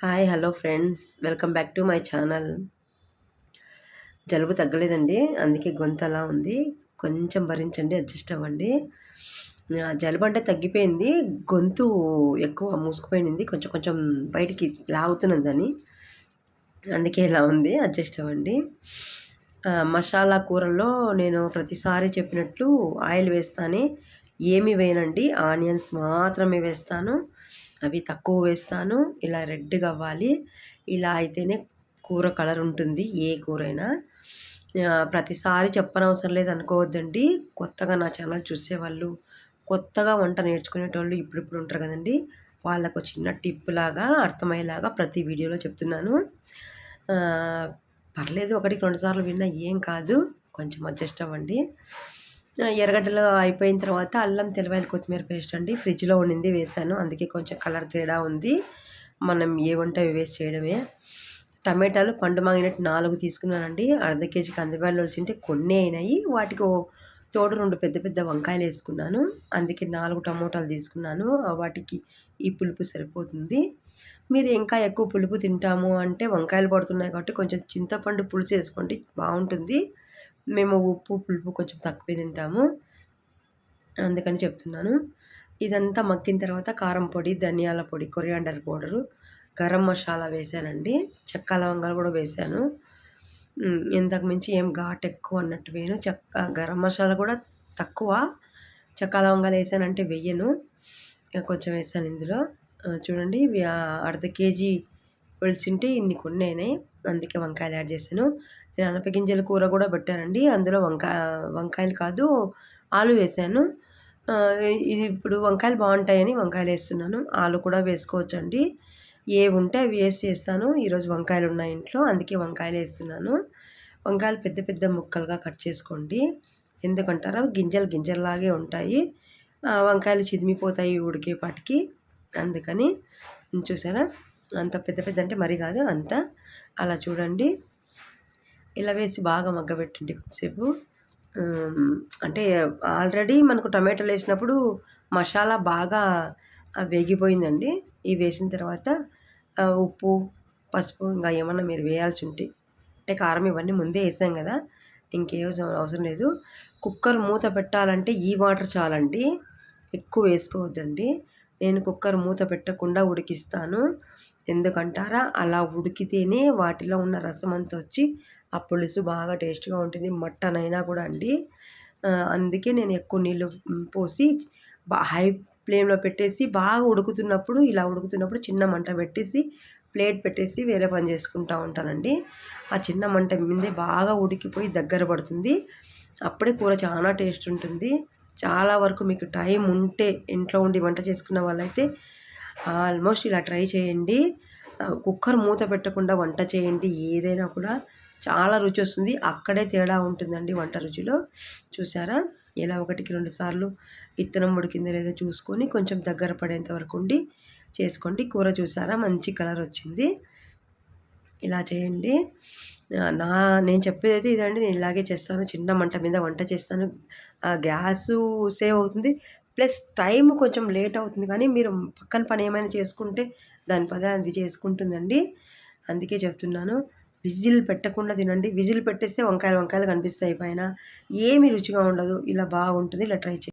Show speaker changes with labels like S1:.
S1: Hi hello friends. Welcome back to my channel. జలుబు తగ్గలేదండి. అందుకే గొంతు అలా ఉంది. కొంచెం భరించండి అడ్జస్ట్ అవ్వండి. జలుబు అంటే తగ్గిపోయింది. గొంతు ఎక్కువ మూసుకుపోయింది. కొంచెం కొంచెం బయటికి లాగుతున్నదని అందుకే ఇలా ఉంది. అడ్జస్ట్ అవ్వండి. మసాలా కూరల్లో నేను ప్రతిసారి చెప్పినట్లు ఆయిల్ వేస్తానే. ఏమి వేయనండి. ఆనియన్స్ మాత్రమే వేస్తాను. అవి తక్కువ వేస్తాను. ఇలా రెడ్గా అవ్వాలి. ఇలా అయితేనే కూర కలర్ ఉంటుంది. ఏ కూరైనా. ప్రతిసారి చెప్పనవసరం లేదు అనుకోవద్దండి. కొత్తగా నా ఛానల్ చూసేవాళ్ళు కొత్తగా వంట నేర్చుకునేటోళ్ళు ఇప్పుడిప్పుడు ఉంటారు కదండి. వాళ్ళకు చిన్న టిప్ లాగా అర్థమయ్యేలాగా ప్రతి వీడియోలో చెప్తున్నాను. పర్లేదు ఒకటికి రెండుసార్లు విన్నా ఏం కాదు. కొంచెం అడ్జస్ట్ అవ్వండి. ఎర్రగడ్డలు అయిపోయిన తర్వాత అల్లం తెల్లవాయలు కొత్తిమీర పేస్ట్ అండి. ఫ్రిడ్జ్లో ఉండింది వేసాను. అందుకే కొంచెం కలర్ తేడా ఉంది. మనం ఏ వంట వేస్ట్ చేయడమే. టమాటాలు పండు మాగినట్టు నాలుగు తీసుకున్నానండి. అర్ధ కేజీ కందిపాయలు వచ్చింటే కొన్ని అయినాయి. వాటికి తోడు రెండు పెద్ద పెద్ద వంకాయలు వేసుకున్నాను. అందుకే నాలుగు టమోటాలు తీసుకున్నాను. వాటికి ఈ పులుపు సరిపోతుంది. మీరు ఇంకా ఎక్కువ పులుపు తింటాము అంటే వంకాయలు పడుతున్నాయి కాబట్టి కొంచెం చింతపండు పులుసు వేసుకోండి. బాగుంటుంది. మేము ఉప్పు పులుపు కొంచెం తక్కువే తింటాము. అందుకని చెప్తున్నాను. ఇదంతా మక్కిన తర్వాత కారం పొడి ధనియాల పొడి కొరియాండర్ పౌడరు గరం మసాలా వేసానండి. చెక్క లవంగాలు కూడా వేసాను. ఇంతకు మించి ఏం ఘాట్ ఎక్కువ అన్నట్టు వేయను. చెక్క గరం మసాలా కూడా తక్కువ. చెక్క లవంగాలు వేసానంటే వెయ్యను కొంచెం వేసాను ఇందులో. చూడండి అర్ధ కేజీ వెలిసింటే ఇన్ని కొన్ని అందుకే వంకాయలు యాడ్ చేశాను. నేను అనపగింజల కూర కూడా పెట్టానండి. అందులో వంకాయ వంకాయలు కాదు ఆలు వేసాను. ఇది ఇప్పుడు వంకాయలు బాగుంటాయని వంకాయలు వేస్తున్నాను. ఆలు కూడా వేసుకోవచ్చండి. ఏ ఉంటే అవి వేసి చేస్తాను ఈరోజు వంకాయలు ఉన్నాయి ఇంట్లో అందుకే వంకాయలు వేస్తున్నాను. వంకాయలు పెద్ద పెద్ద ముక్కలుగా కట్ చేసుకోండి. ఎందుకంటారా గింజలు గింజల్లాగే ఉంటాయి. వంకాయలు చిదిమిపోతాయి ఉడికేపాటికి అందుకని చూసారా? అంత పెద్ద పెద్ద అంటే మరీ కాదు అంత. అలా చూడండి. ఇలా వేసి బాగా మగ్గబెట్టండి కొద్దిసేపు అంటే ఆల్రెడీ మనకు టమాటాలు వేసినప్పుడు మసాలా బాగా వేగిపోయిందండి. ఇవి వేసిన తర్వాత ఉప్పు పసుపు ఇంకా ఏమన్నా మీరు వేయాల్సి ఉంటే అంటే కారం ఇవన్నీ ముందే వేసాం కదా ఇంకేం అవసరం లేదు. కుక్కర్ మూత పెట్టాలంటే ఈ వాటర్ చాలండి. ఎక్కువ వేసుకోవద్దండి. నేను కుక్కర్ మూత పెట్టకుండా ఉడికిస్తాను. ఎందుకంటారా? అలా ఉడికితేనే వాటిలో ఉన్న రసం అంతా వచ్చి ఆ పులుసు బాగా టేస్ట్గా ఉంటుంది. మటన్ అయినా కూడా అండి. అందుకే నేను ఎక్కువ నీళ్ళు పోసి హై ఫ్లేమ్లో పెట్టేసి బాగా ఉడుకుతున్నప్పుడు ఇలా ఉడుకుతున్నప్పుడు చిన్న మంట పెట్టేసి ప్లేట్ పెట్టేసి వేరే పని చేసుకుంటూ ఉంటానండి. ఆ చిన్న మంట మీదే బాగా ఉడికిపోయి దగ్గర పడుతుంది. అప్పుడే కూర చాలా టేస్ట్ ఉంటుంది. చాలా వరకు మీకు టైం ఉంటే ఇంట్లో ఉండి వంట చేసుకున్న వాళ్ళైతే ఆల్మోస్ట్ ఇలా ట్రై చేయండి. కుక్కర్ మూత పెట్టకుండా వంట చేయండి. ఏదైనా కూడా చాలా రుచి వస్తుంది. అక్కడే తేడా ఉంటుందండి వంట రుచిలో. చూసారా? ఇలా ఒకటికి రెండు సార్లు ఇత్తనం ఉడికిందో లేదో చూసుకొని కొంచెం దగ్గర పడేంత వరకు ఉండి చేసుకోండి. కూర చూసారా? మంచి కలర్ వచ్చింది. ఇలా చేయండి. నా నేను చెప్పేది ఇదండి. నేను ఇలాగే చేస్తాను. చిన్న మంట మీద వంట చేస్తాను. గ్యాసు సేవ్ అవుతుంది. ప్లస్ టైం కొంచెం లేట్ అవుతుంది. కానీ మీరు పక్కన పని ఏమైనా చేసుకుంటే దాని పదే అది చేసుకుంటుందండి. అందుకే చెప్తున్నాను. విజిల్ పెట్టకుండా తినండి. విజిల్ పెట్టేస్తే వంకాయలు వంకాయలు కనిపిస్తాయి పైన. ఏమి రుచిగా ఉండదు. ఇలా బాగుంటుంది. ఇలా ట్రై చేయండి.